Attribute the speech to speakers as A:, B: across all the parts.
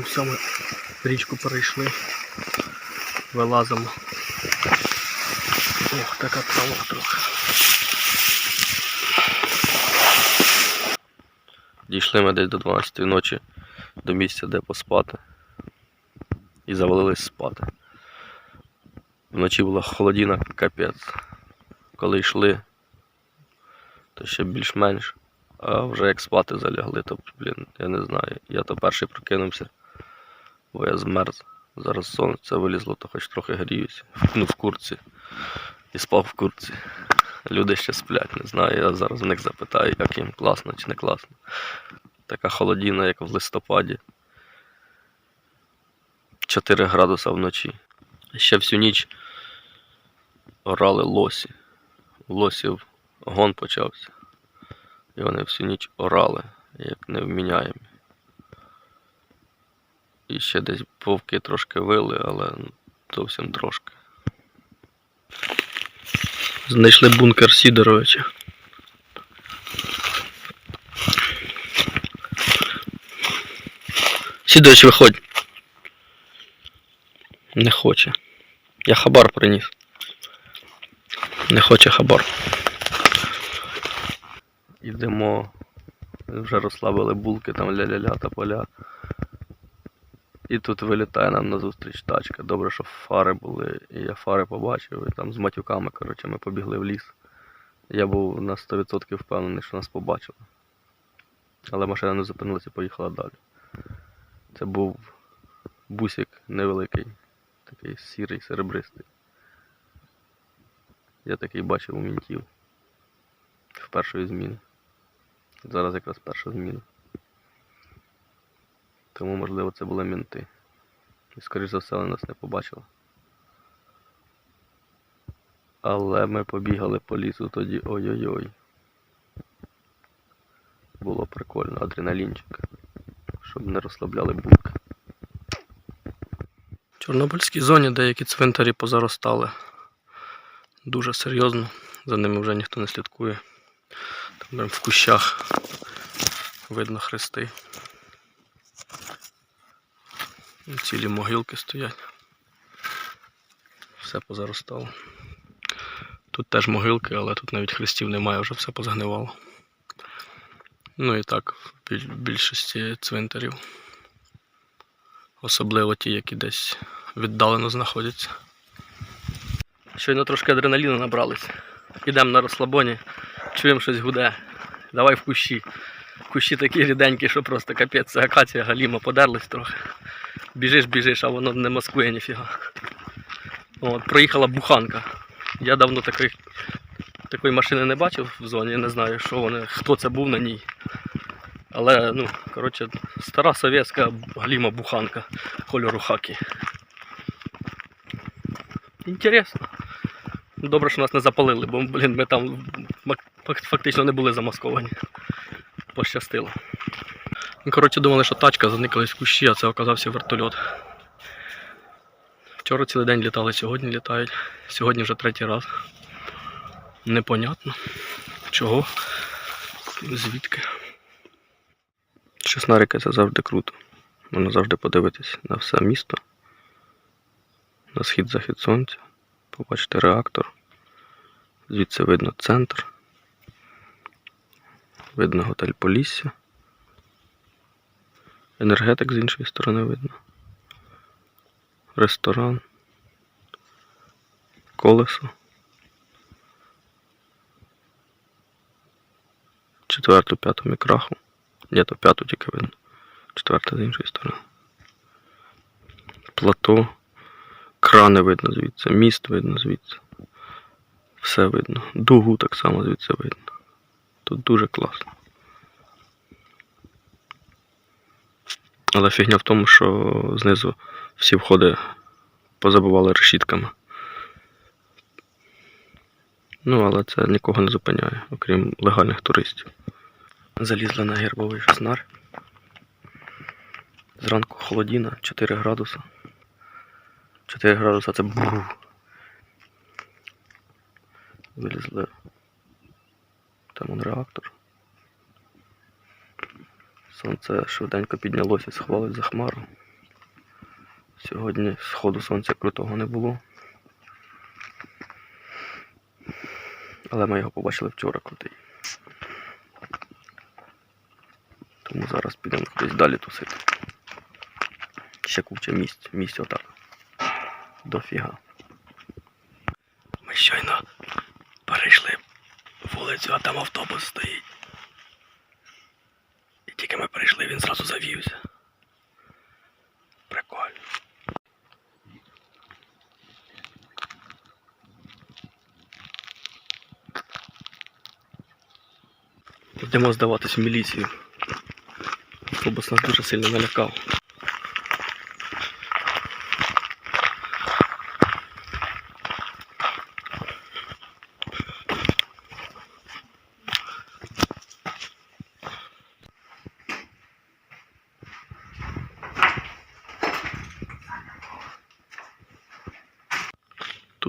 A: Ну все, ми річку перейшли. Вилазимо. Ох, така трава трохи. Дійшли ми десь до 12 ночі до місця, де поспати. І завалились спати. Вночі була холодіна, капець. Коли йшли, то ще більш-менш. А вже як спати залягли, то, блін, я не знаю. Я то перший прокинувся, бо я змерз. Зараз сонце вилізло, то хоч трохи гріюся. Ну, в курці. І спав в курці. Люди ще сплять, не знаю. Я зараз в них запитаю, як їм класно чи не класно. Така холодіна, як в листопаді. 4 градуса вночі. Ще всю ніч орали лосі. Лосів гон почався. І вони всю ніч орали, як невміняємі. І ще десь вовки трошки вили, але зовсім трошки. Знайшли бункер Сідоровича. Сідорович, виходь. Не хоче. Я хабар приніс. Не хоче хабар. Ідемо. Вже розслабили булки, там ля-ля-ля та поля. І тут вилітає нам назустріч тачка. Добре, що фари були, і я фари побачив, і там з матюками, коротше, ми побігли в ліс. Я був на 100% впевнений, що нас побачили. Але машина не зупинилася і поїхала далі. Це був бусик невеликий, такий сірий, серебристий. Я такий бачив у мінтів в першої зміни. Зараз якраз перша зміна. Тому, можливо, це були мінти. І, скоріш за все, вони нас не побачили. Але ми побігали по лісу тоді ой-ой-ой. Було прикольно, адреналінчик. Щоб не розслабляли булки. В Чорнобильській зоні деякі цвинтарі позаростали. Дуже серйозно. За ними вже ніхто не слідкує. Там прям в кущах видно хрести. І Цілі могилки стоять. Все позаростало. Тут теж могилки, але тут навіть хрестів немає, вже все позагнивало. Ну і так, в більшості цвинтарів. Особливо ті, які десь віддалено знаходяться. Щойно трошки адреналіну набралися. Ідемо на розслабоні, чуємо щось гуде. Давай в кущі. Кущі такі ріденькі, що просто капець, акація галіма подерлись трохи. Біжиш, біжиш, а воно не маскує ніфіга. От, проїхала буханка. Я давно такої, такої машини не бачив в зоні, не знаю, що вони, хто це був на ній. Але, ну, коротше, стара совєтська галіма буханка кольору хакі. Інтересно. Добре, що нас не запалили, бо, блін, ми там фактично не були замасковані. Пощастило. Ну, Коротше, думали, що тачка заникалась в кущі, а це оказався вертольот. Вчора цілий день літали, сьогодні літають. Сьогодні вже третій раз. Непонятно. Чого? Звідки? Шеснарики це завжди круто. Можна завжди подивитись на все місто. На схід-захід сонця. Побачити реактор. Звідси видно центр. Видно готель Полісся. Енергетик з іншої сторони видно. Ресторан. Колесо. Четверту, п'яту мікраху. Ні, то п'яту тільки видно. Четверта з іншої сторони. Плато. Крани видно звідси. Міст видно звідси. Все видно. Дугу так само звідси видно. Тут дуже класно. Але фігня в тому, що знизу всі входи позабували решітками. Ну, але це нікого не зупиняє, окрім легальних туристів. Залізли на гербовий шеснар. Зранку холодіна, 4 градуса. 4 градуса це бру. Вилізли. Там он реактор. Сонце швиденько піднялося і сховалось за хмару. Сьогодні сходу сонця крутого не було. Але ми його побачили вчора крутий. Тому зараз підемо кудись далі тусити. Ще куча місць, місць отак. Дофіга. Ми щойно перейшли вулицю, а там автобус стоїть. І тільки ми перейшли, він зразу завівся. Прикольно. Йдемо здаватись в міліцію. Автобус нас дуже сильно налякав.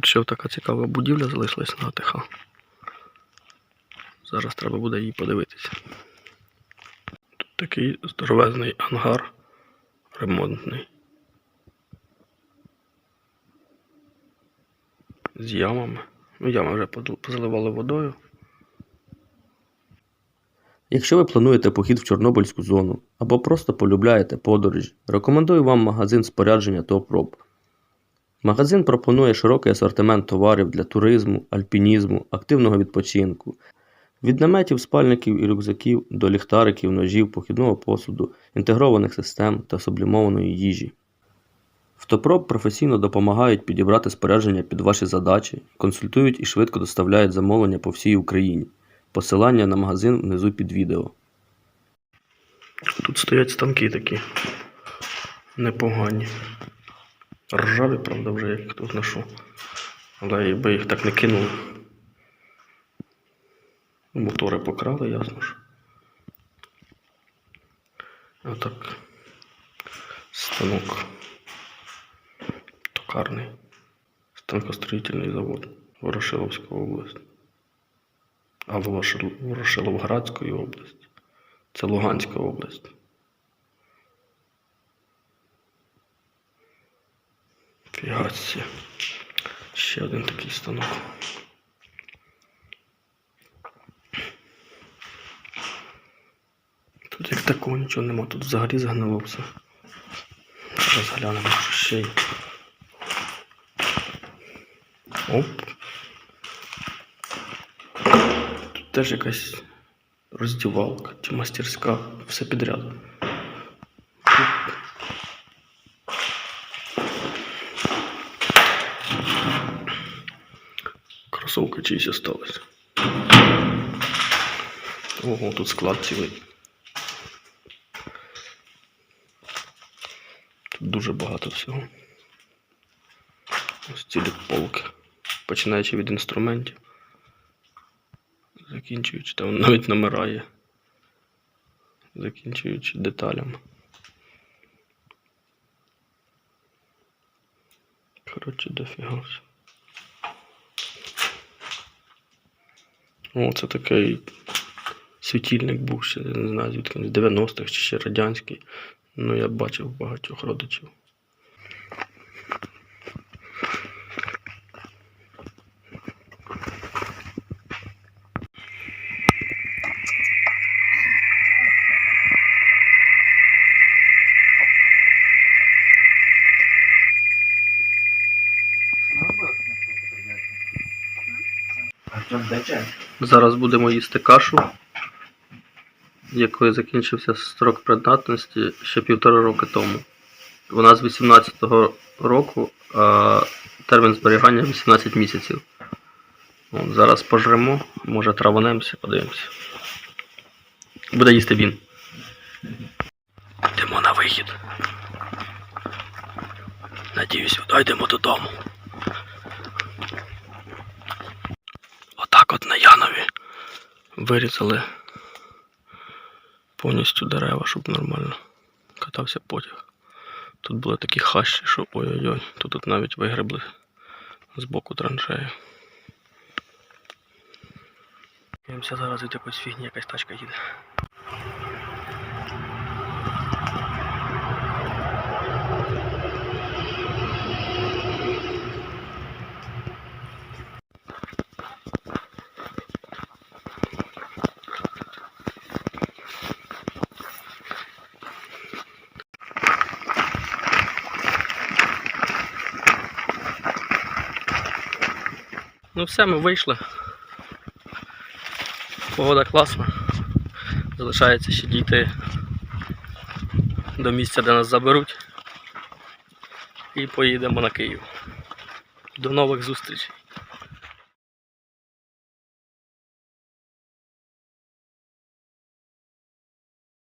A: Тут ще така цікава будівля залишилась на АТХ. Зараз треба буде її подивитися. Тут такий здоровезний ангар ремонтний. З ямами. Ну, ями вже позаливали водою. Якщо ви плануєте похід в Чорнобильську зону або просто полюбляєте подорожі, рекомендую вам магазин спорядження ТОПРОБ. Магазин пропонує широкий асортимент товарів для туризму, альпінізму, активного відпочинку, від наметів, спальників і рюкзаків до ліхтариків, ножів, похідного посуду, інтегрованих систем та сублімованої їжі. В Топроп професійно допомагають підібрати спорядження під ваші задачі, консультують і швидко доставляють замовлення по всій Україні. Посилання на магазин внизу під відео. Тут стоять станки такі непогані. Ржаві, правда, вже як хто зна що. Але якби їх так не кинули. Мотори покрали, ясно ж. А так. Станок. Токарний. Станкостроїтельний завод. Ворошиловська область. А Ворошил... Ворошиловградської області. Це Луганська область. Фігасі. Ще один такий станок. Тут як такого нічого нема, тут взагалі згнило все. Зараз глянемо, що ще є. Оп. Тут теж якась роздівалка чи мастерська, все підряд. Кросовка чиїсь осталась. Ого, тут склад цілий. Тут дуже багато всього. Ось цілі полки. Починаючи від інструментів. Закінчуючи, там навіть номера є. Закінчуючи деталями. Коротше, дофіга все. О, це такий світильник був ще, не знаю, звідки з 90-х чи ще радянський. Ну, я бачив багатьох родичів. Зараз будемо їсти кашу, якої закінчився строк придатності ще півтора роки тому. Вона з 18-го року, а термін зберігання 18 місяців. От, зараз пожремо, може траванемося, подивимося. Буде їсти він. Йдемо на вихід. Надіюсь, дойдемо додому. Отак от на Янові вирізали повністю дерева, щоб нормально катався потяг. Тут були такі хащі, що ой-ой-ой, тут, тут навіть вигребли з боку траншеї. Дивимося зараз від якоїсь фігні якась тачка їде. Ну все, ми вийшли. Погода класна. Залишається ще дійти до місця, де нас заберуть. І поїдемо на Київ. До нових зустрічей.